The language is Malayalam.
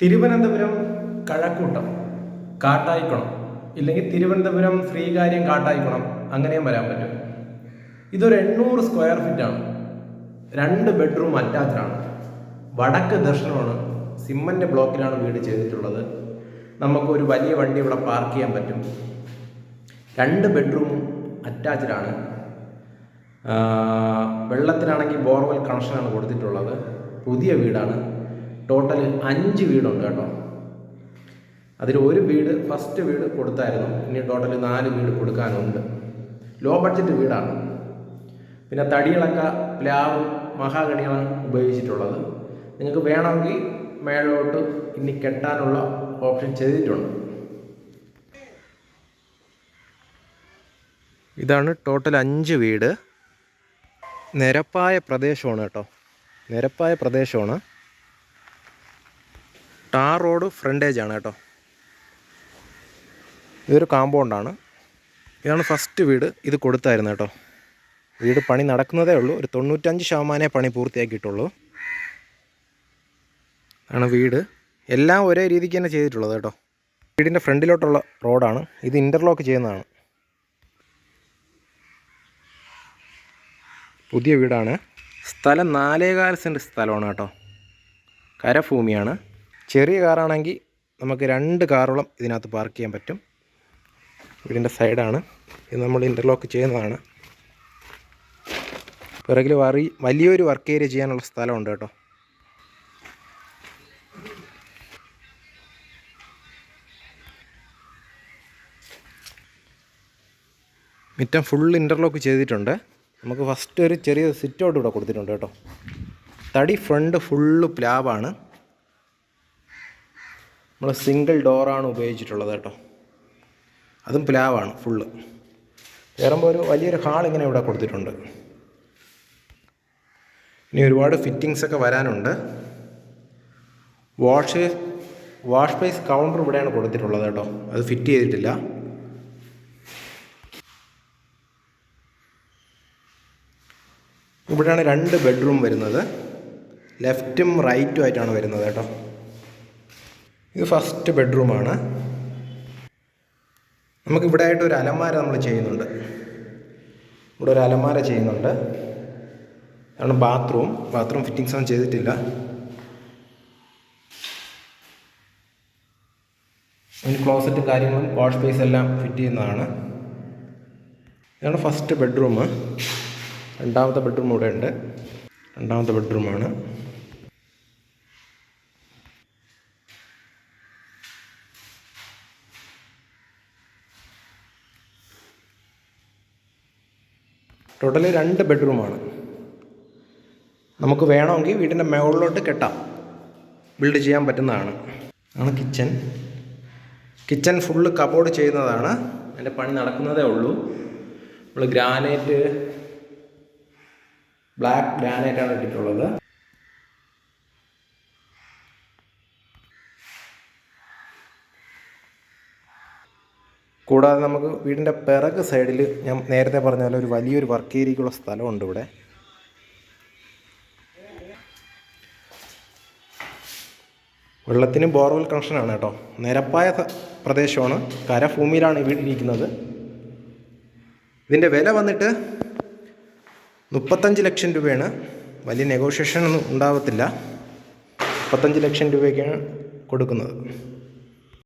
തിരുവനന്തപുരം കഴക്കൂട്ടം കാട്ടായിക്കുണം ഇല്ലെങ്കിൽ തിരുവനന്തപുരം ശ്രീകാര്യം കാട്ടായിക്കുണം അങ്ങനെയും വരാൻ പറ്റും. ഇതൊരു എണ്ണൂറ് സ്ക്വയർ ഫീറ്റാണ് രണ്ട് ബെഡ്റൂം അറ്റാച്ചഡാണ് വടക്ക് ദർശനമാണ് സിമ്മന്റെ ബ്ലോക്കിലാണ് വീട് ചെയ്തിട്ടുള്ളത്. നമുക്കൊരു വലിയ വണ്ടി ഇവിടെ പാർക്ക് ചെയ്യാൻ പറ്റും. രണ്ട് ബെഡ്റൂമും അറ്റാച്ചഡാണ് വെള്ളത്തിനാണെങ്കിൽ ബോർവെൽ കണക്ഷനാണ് കൊടുത്തിട്ടുള്ളത്. പുതിയ വീടാണ്. ടോട്ടൽ അഞ്ച് വീടുണ്ട് കേട്ടോ. അതിൽ ഒരു വീട് ഫസ്റ്റ് വീട് കൊടുത്തായിരുന്നു. ഇനി ടോട്ടൽ നാല് വീട് കൊടുക്കാനുണ്ട്. ലോ ബഡ്ജറ്റ് വീടാണ്. പിന്നെ തടിയിളക്ക പ്ലാവ് മഹാഗണിയാണ് ഉപയോഗിച്ചിട്ടുള്ളത്. നിങ്ങൾക്ക് വേണമെങ്കിൽ മേളിലോട്ട് ഇനി കെട്ടാനുള്ള ഓപ്ഷൻ ചെയ്തിട്ടുണ്ട്. ഇതാണ് ടോട്ടൽ അഞ്ച് വീട്. നിരപ്പായ പ്രദേശമാണ് കേട്ടോ. നിരപ്പായ പ്രദേശമാണ്. ടാർ റോഡ് ഫ്രണ്ടേജ് ആണ് കേട്ടോ. ഇതൊരു കാമ്പൗണ്ടാണ് ഇതാണ് ഫസ്റ്റ് വീട്. ഇത് കൊടുത്തായിരുന്നു കേട്ടോ. വീട് പണി നടക്കുന്നതേ ഉള്ളൂ. ഒരു തൊണ്ണൂറ്റഞ്ച് ശതമാനമേ പണി പൂർത്തിയാക്കിയിട്ടുള്ളൂ. ആണ് വീട്. എല്ലാം ഒരേ രീതിക്ക് തന്നെ ചെയ്തിട്ടുള്ളത് കേട്ടോ. വീടിന്റെ ഫ്രണ്ടിലോട്ടുള്ള റോഡാണ് ഇത് ഇന്റർലോക്ക് ചെയ്യുന്നതാണ്. പുതിയ വീടാണ്. സ്ഥലം നാലേകാൽ സെന്റ് സ്ഥലമാണ് കേട്ടോ. കരഭൂമിയാണ്. ചെറിയ കാറാണെങ്കിൽ നമുക്ക് രണ്ട് കാറോളം ഇതിനകത്ത് പാർക്ക് ചെയ്യാൻ പറ്റും. വീടിന്റെ സൈഡാണ്. ഇത് നമ്മൾ ഇന്റർലോക്ക് ചെയ്യുന്നതാണ്. പിറകിൽ വറി വലിയൊരു വർക്ക് ഏരിയ ചെയ്യാനുള്ള സ്ഥലമുണ്ട് കേട്ടോ. മിറ്റം ഫുൾ ഇന്റർലോക്ക് ചെയ്തിട്ടുണ്ട്. നമുക്ക് ഫസ്റ്റ് ഒരു ചെറിയ സിറ്റ് ഔട്ട് ഇവിടെ കൊടുത്തിട്ടുണ്ട് കേട്ടോ. തടി ഫ്രണ്ട് ഫുള്ള് പ്ലാവാണ് നമ്മൾ സിംഗിൾ ഡോറാണ് ഉപയോഗിച്ചിട്ടുള്ളത് കേട്ടോ. അതും പ്ലാവാണ് ഫുള്ള് കയറുമ്പോൾ ഒരു വലിയൊരു ഹാൾ ഇങ്ങനെ ഇവിടെ കൊടുത്തിട്ടുണ്ട്. ഇനി ഒരുപാട് ഫിറ്റിങ്സ് ഒക്കെ വരാനുണ്ട്. വാഷ് വാഷ് ബേസ് കൗണ്ടർ ഇവിടെയാണ് കൊടുത്തിട്ടുള്ളത് കേട്ടോ. അത് ഫിറ്റ് ചെയ്തിട്ടില്ല. ഇവിടെയാണ് രണ്ട് ബെഡ്റൂം വരുന്നത്. ലെഫ്റ്റും റൈറ്റും ആയിട്ടാണ് വരുന്നത് കേട്ടോ. ഇത് ഫസ്റ്റ് ബെഡ്റൂമാണ് നമുക്ക് ഇവിടെ ആയിട്ട് ഒരു അലമാര നമ്മൾ ചെയ്യുന്നുണ്ട്. ഇവിടെ ഒരു അലമാര ചെയ്യുന്നുണ്ട്. അതാണ് ബാത്റൂം ബാത്റൂം ഫിറ്റിങ്സ് ഒന്നും ചെയ്തിട്ടില്ല. അതിന് ക്ലോസറ്റും കാര്യങ്ങളും വാഷ് സ്പേസ് എല്ലാം ഫിറ്റ് ചെയ്യുന്നതാണ്. ഇതാണ് ഫസ്റ്റ് ബെഡ്റൂം രണ്ടാമത്തെ ബെഡ്റൂം ഇവിടെ ഉണ്ട് രണ്ടാമത്തെ ബെഡ്റൂമാണ് ടോട്ടലി രണ്ട് ബെഡ്റൂമാണ് നമുക്ക് വേണമെങ്കിൽ വീടിന്റെ മുകളിലോട്ട് കെട്ടാം. ബിൽഡ് ചെയ്യാൻ പറ്റുന്നതാണ്. ആണ് കിച്ചൻ കിച്ചൻ ഫുള്ള് കബോർഡ് ചെയ്യുന്നതാണ്. അതിന്റെ പണി നടക്കുന്നതേ ഉള്ളൂ. നമ്മൾ ഗ്രാനൈറ്റ് ബ്ലാക്ക് ഗ്രാനൈറ്റാണ് ഇട്ടിട്ടുള്ളത്. കൂടാതെ നമുക്ക് വീടിന്റെ പിറക് സൈഡിൽ ഞാൻ നേരത്തെ പറഞ്ഞ പോലെ ഒരു വലിയൊരു വർക്ക് ഏരിയക്കുള്ള സ്ഥലമുണ്ട് ഇവിടെ. വെള്ളത്തിന് ബോർവെൽ കണക്ഷനാണ് കേട്ടോ. നിരപ്പായ പ്രദേശമാണ്. കരഭൂമിയിലാണ് ഈ വീട് ഇരിക്കുന്നത്. ഇതിന്റെ വില വന്നിട്ട് മുപ്പത്തഞ്ച് ലക്ഷം രൂപയാണ്. വലിയ നെഗോഷിയേഷൻ ഒന്നും ഉണ്ടാവത്തില്ല. മുപ്പത്തഞ്ച് ലക്ഷം രൂപയ്ക്കാണ് കൊടുക്കുന്നത്.